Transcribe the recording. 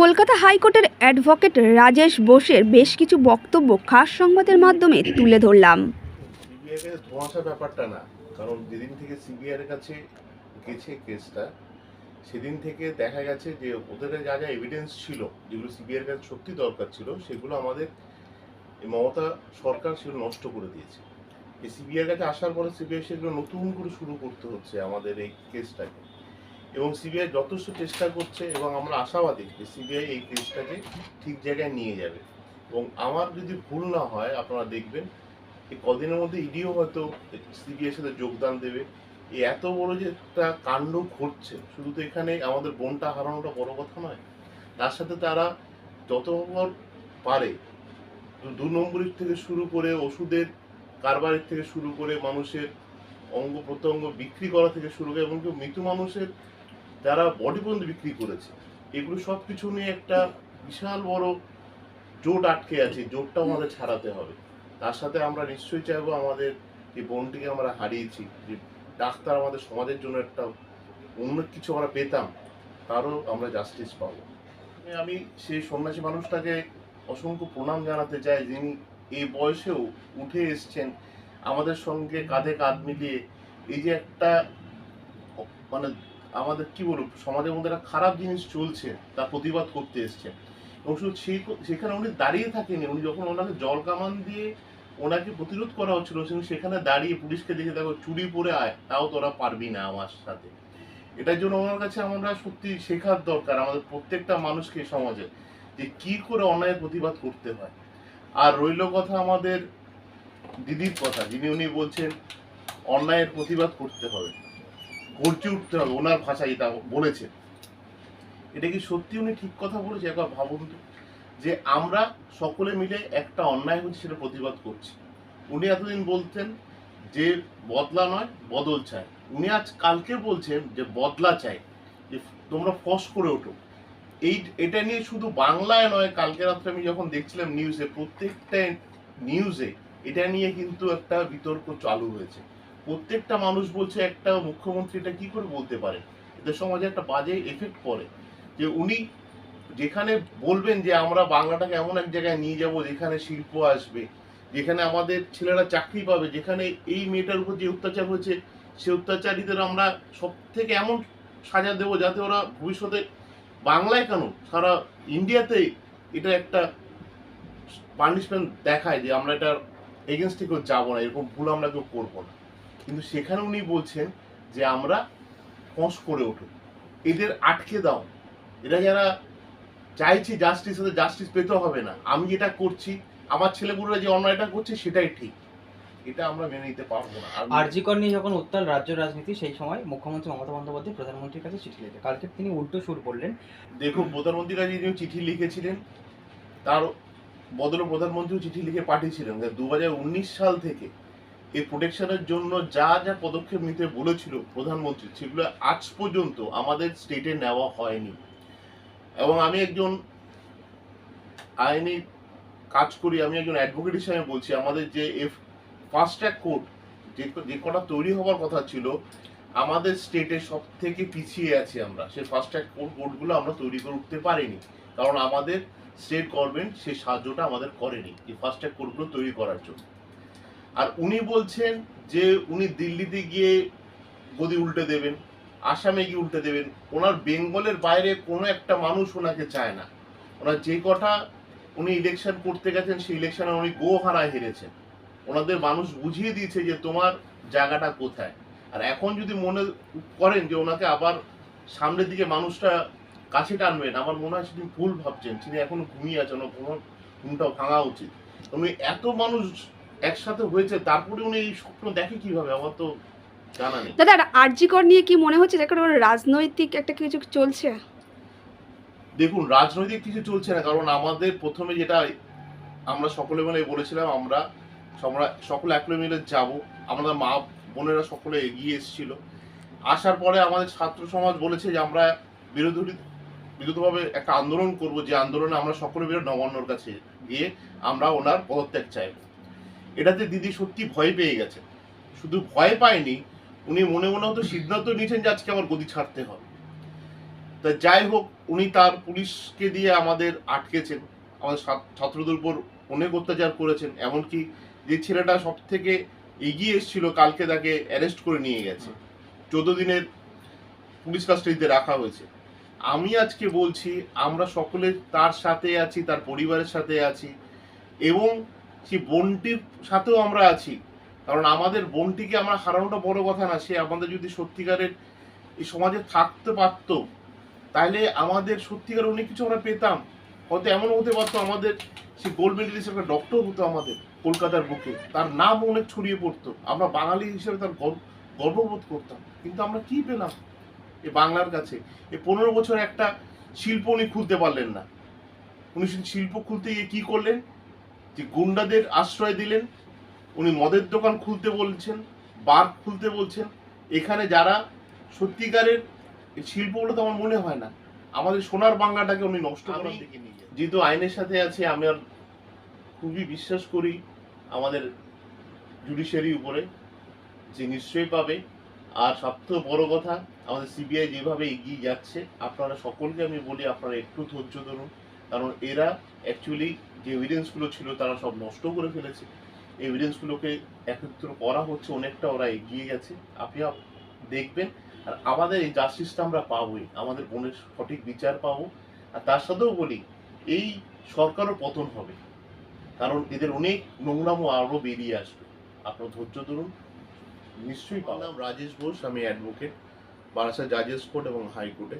কলকাতা হাইকোর্টের অ্যাডভোকেট রাজেশ বোসের বেশ কিছু বক্তব্য খাস সংবাদের মাধ্যমে তুলে ধরলাম। ব্যাপারটা না, কারণ যেদিন থেকে সিবিআই এর কাছে গেছে কেসটা, সেদিন থেকে দেখা গেছে যে ওদের যা যা এভিডেন্স ছিল, যেগুলো সিবিআই এর কাছে সত্যি দরকার ছিল, সেগুলো আমাদের মমতা সরকার সেগুলো নষ্ট করে দিয়েছে। এই এর কাছে আসার পরে সিবিআই সেগুলো নতুন করে শুরু করতে হচ্ছে আমাদের এই কেসটাকে। এবং সিবিআই যথেষ্ট চেষ্টা করছে এবং আমরা আশাবাদী যে সিবিআই এই কেসটাকে ঠিক জায়গায় নিয়ে যাবে। এবং আমার যদি ভুল না হয়, আপনারা দেখবেন এই কদিনের মধ্যে ইডিও হয়তো সিবিআই সাথে যোগদান দেবে। এই এত বড় যে একটা কাণ্ড ঘটছে, শুধু তো এখানে আমাদের বোনটা হারানোটা বড় কথা নয়, তার সাথে তারা যতবার পারে দু- নম্বরের থেকে শুরু করে ওষুধের কারবারের থেকে শুরু করে মানুষের অঙ্গ প্রত্যঙ্গ বিক্রি করা থেকে শুরু করে, এমনকি মৃত মানুষের যারা বডি পর্যন্ত বিক্রি করেছে, এগুলো সব কিছু নিয়ে একটা বিশাল বড় জোট আটকে আছে, এই জোটটা আমাদের ছাড়াতে হবে। তার সাথে আমরা নিশ্চয়ই চাইব আমাদের যে বোনটিকে আমরা হারিয়েছি, যে ডাক্তার আমাদের সমাজের জন্য একটা অন্য কিছু আমরা পেতাম, তারও আমরা জাস্টিস পাবো। আমি সেই সন্ন্যাসী মানুষটাকে অসংখ্য প্রণাম জানাতে চাই, যিনি এই বয়সেও উঠে এসছেন আমাদের সঙ্গে কাঁধে কাঁধ মিলিয়ে। এই যে একটা মানে আমাদের, কি বলব, সমাজের মধ্যে একটা খারাপ জিনিস চলছে, তার প্রতিবাদ করতে এসছেন এবং শুধু সেই সেখানে উনি দাঁড়িয়ে থাকেনি উনি যখন ওনাকে জল কামান দিয়ে ওনাকে প্রতিরোধ করা হচ্ছিল, সেখানে দাঁড়িয়ে পুলিশকে দেখে, দেখো, চুরি পরে আয়, তাও তোরা পারবি না আমার সাথে। এটার জন্য ওনার কাছে আমরা সত্যি শেখার দরকার আমাদের প্রত্যেকটা মানুষকে সমাজে, যে কি করে অন্যায়ের প্রতিবাদ করতে হয়। আর রইল কথা আমাদের দিদির কথা, যিনি উনি বলছেন, অন্যায়ের প্রতিবাদ করতে হবে। গর্জে উঠতে হবে, ওনার ভাষায় এটা বলেছেন। এটা কি সত্যি উনি ঠিক কথা বলেছে একবার ভাবুন তো। যে আমরা সকলে মিলে একটা অন্যায় হচ্ছে সেটা প্রতিবাদ করছি। উনি এতদিন বলতেন যে বদলা নয়, বদল চায় উনি আজ কালকে বলছেন যে বদলা চাই, যে তোমরা ফস করে ওঠো। এই, এটা নিয়ে শুধু বাংলায় নয়, কালকে রাত্রে আমি যখন দেখছিলাম নিউজে প্রত্যেকটা নিউজে এটা নিয়ে কিন্তু একটা বিতর্ক চালু হয়েছে। প্রত্যেকটা মানুষ বলছে একটা মুখ্যমন্ত্রী এটা কি করে বলতে পারে? এদের সমাজে একটা বাজে এফেক্ট পড়ে। যে উনি যেখানে বলবেন যে আমরা বাংলাটাকে এমন এক জায়গায় নিয়ে যাব যেখানে শিল্প আসবে, যেখানে আমাদের ছেলেরা চাকরি পাবে, যেখানে এই মেয়েটার উপর যে অত্যাচার হয়েছে, সে অত্যাচারীদের আমরা সব থেকে এমন সাজা দেবো যাতে ওরা ভবিষ্যতে বাংলায় কেন, সারা ইন্ডিয়াতেই এটা একটা পানিশমেন্ট দেখায় যে আমরা এটা এগেনস্টে কেউ যাব না, এরকম ভুল আমরা কেউ করব না। কিন্তু সেখানে উনি বলছেন যে আমরা ফস করে উঠুন। এদের আটকে দাও। এরা যারা চাইছি জাস্টিস হতে জাস্টিস পেতে হবে না। আমি যেটা করছি আমার ছেলেগুলোরা যে অন্যায়টা করছে সেটাই ঠিক। এটা আমরা মেনে নিতে পারব না। আর আরজিকর নিয়ে যখন উত্তাল রাজ্য রাজনীতি সেই সময় মুখ্যমন্ত্রী মমতা বন্দ্যোপাধ্যায় প্রধানমন্ত্রীর কাছে চিঠি লিখে কালকে তিনি উল্টো সুর করলেন দেখুন প্রধানমন্ত্রীর কাছে যিনি চিঠি লিখেছিলেন তার বদলে প্রধানমন্ত্রী চিঠি লিখে পাঠিয়েছিলেন। দু হাজার উনিশ সাল থেকে এই প্রোটেকশনের জন্য যা যা পদক্ষেপ নিতে বলেছিল প্রধানমন্ত্রী, সেগুলো আজ পর্যন্ত আমাদের স্টেটে নেওয়া হয়নি। এবং আমি একজন আইনি কাজ করি, আমি একজন অ্যাডভোকেট হিসেবে বলছি, আমাদের যে এফ ফাস্ট ট্র্যাক কোর্ট যে যে কটা তৈরি হওয়ার কথা ছিল, আমাদের স্টেটে সব থেকে পিছিয়ে আছি আমরা। সেই ফাস্ট ট্র্যাক কোর্টগুলো আমরা তৈরি করে উঠতে পারিনি। কারণ আমাদের স্টেট গভর্নমেন্ট সেই সাহায্যটা আমাদের করেনি, এই ফাস্ট ট্র্যাক কোর্টগুলো তৈরি করার জন্য। আর উনি বলছেন যে উনি দিল্লিতে গিয়ে গদি উল্টে দেবেন, আসামে গিয়ে উল্টে দেবেন, ওনার বেঙ্গলের বাইরে কোনো একটা মানুষ ওনাকে চায় না। ওনার যে কটা উনি ইলেকশন করতে গেছেন, সেই ইলেকশনে উনি গো হারায় হেরেছেন। ওনাদের মানুষ বুঝিয়ে দিয়েছে যে তোমার জায়গাটা কোথায়। আর এখন যদি মনে করেন যে ওনাকে আবার সামনের দিকে মানুষটা কাছে টানবেন, আমার মনে হয় সেটি ভুল ভাবছেন। তিনি এখনও ঘুমিয়ে আছেন, ওনার ঘুম ঘুমটা ভাঙা উচিত। উনি এত মানুষ একসাথে হয়েছে তারপরে উনি এই স্বপ্ন দেখে কীভাবে? আমার তো জানা নেই। দাদা আরজিকর নিয়ে কি মনে হচ্ছে যে কারণ রাজনৈতিক একটা কিছু চলছে? দেখুন রাজনৈতিক কিছু চলছে না কারণ আমাদের প্রথমে যেটা আমরা সকলে মিলে বলেছিলাম আমরা আমরা সকলে একলে মিলে যাব আমাদের মা বোনেরা সকলে এগিয়ে এসেছিল। আসার পরে আমাদের ছাত্র সমাজ বলেছে যে আমরা বিরোধী বিরোধভাবে একটা আন্দোলন করব যে আন্দোলনে আমরা সকলে মিলে নবান্নর কাছে গিয়ে আমরা ওনার পদত্যাগ চাইব। এটাতে দিদি সত্যি ভয় পেয়ে গেছে। শুধু ভয় পায়নি, উনি মনে মনে হতো সিদ্ধান্ত নিয়েছেন যে আজকে আমার গদি ছাড়তে হবে। তা যাই হোক, উনি তার পুলিশকে দিয়ে আমাদের আটকেছেন, আমাদের ছাত্রদের উপর অনেক অত্যাচার করেছেন, এমনকি যে ছেলেটা সব থেকে এগিয়ে এসেছিল, কালকে তাকে অ্যারেস্ট করে নিয়ে গেছে। চোদ্দ দিনের পুলিশ কাস্টাডিতে রাখা হয়েছে। আমি আজকে বলছি, আমরা সকলে তার সাথে আছি, তার পরিবারের সাথে আছি, এবং সেই বোনটির সাথেও আমরা আছি। কারণ আমাদের বোনটিকে আমরা হারানোটা বড় কথা না, সে আমাদের যদি সত্যিকারের এই সমাজে থাকতে পারতো, তাহলে আমাদের সত্যিকার অনেক কিছু আমরা পেতাম। হয়তো এমন হতে পারতো আমাদের সে গোল্ড মেডেলিস্ট একটা ডক্টর হতো আমাদের কলকাতার বুকে। তার নাম অনেক ছড়িয়ে পড়তো। আমরা বাঙালি হিসেবে তার গর্ববোধ করতাম। কিন্তু আমরা কি পেলাম এ বাংলার কাছে? এ পনেরো বছর একটা শিল্প উনি খুলতে পারলেন না। উনি শিল্প খুলতে গিয়ে কী করলেন? যে গুন্ডাদের আশ্রয় দিলেন উনি মদের দোকান খুলতে বলছেন বার খুলতে বলছেন। এখানে যারা সত্যিকারের এই শিল্পগুলো তো আমার মনে হয় না আমাদের সোনার বাংলাটাকে উনি নষ্ট করার দিকে নিয়ে যেহেতু আইনের সাথে আছে আমি আর খুবই বিশ্বাস করি আমাদের জুডিশিয়ারি উপরে যে নিশ্চয়ই পাবে। আর সবথেকে বড় কথা আমাদের সিবিআই যেভাবে এগিয়ে যাচ্ছে আপনারা সকলকে আমি বলি আপনারা একটু ধৈর্য ধরুন। কারণ এরা অ্যাকচুয়ালি যে এভিডেন্সগুলো ছিল তারা সব নষ্ট করে ফেলেছে। এভিডেন্সগুলোকে একত্র করা হচ্ছে, অনেকটা ওরা এগিয়ে গেছে। আপনি দেখবেন, আর আমাদের এই জাস্টিসটা আমরা পাবোই, আমাদের বোনের সঠিক বিচার পাবো। আর তার সাথেও বলি, এই সরকারও পতন হবে, কারণ এদের অনেক নোংরামো আরও বেরিয়ে আসবে। আপনার ধৈর্য ধরুন, নিশ্চয়ই নাম রাজেশ ঘোষ, আমি অ্যাডভোকেট বারাসা জাজেস কোর্ট এবং হাইকোর্টে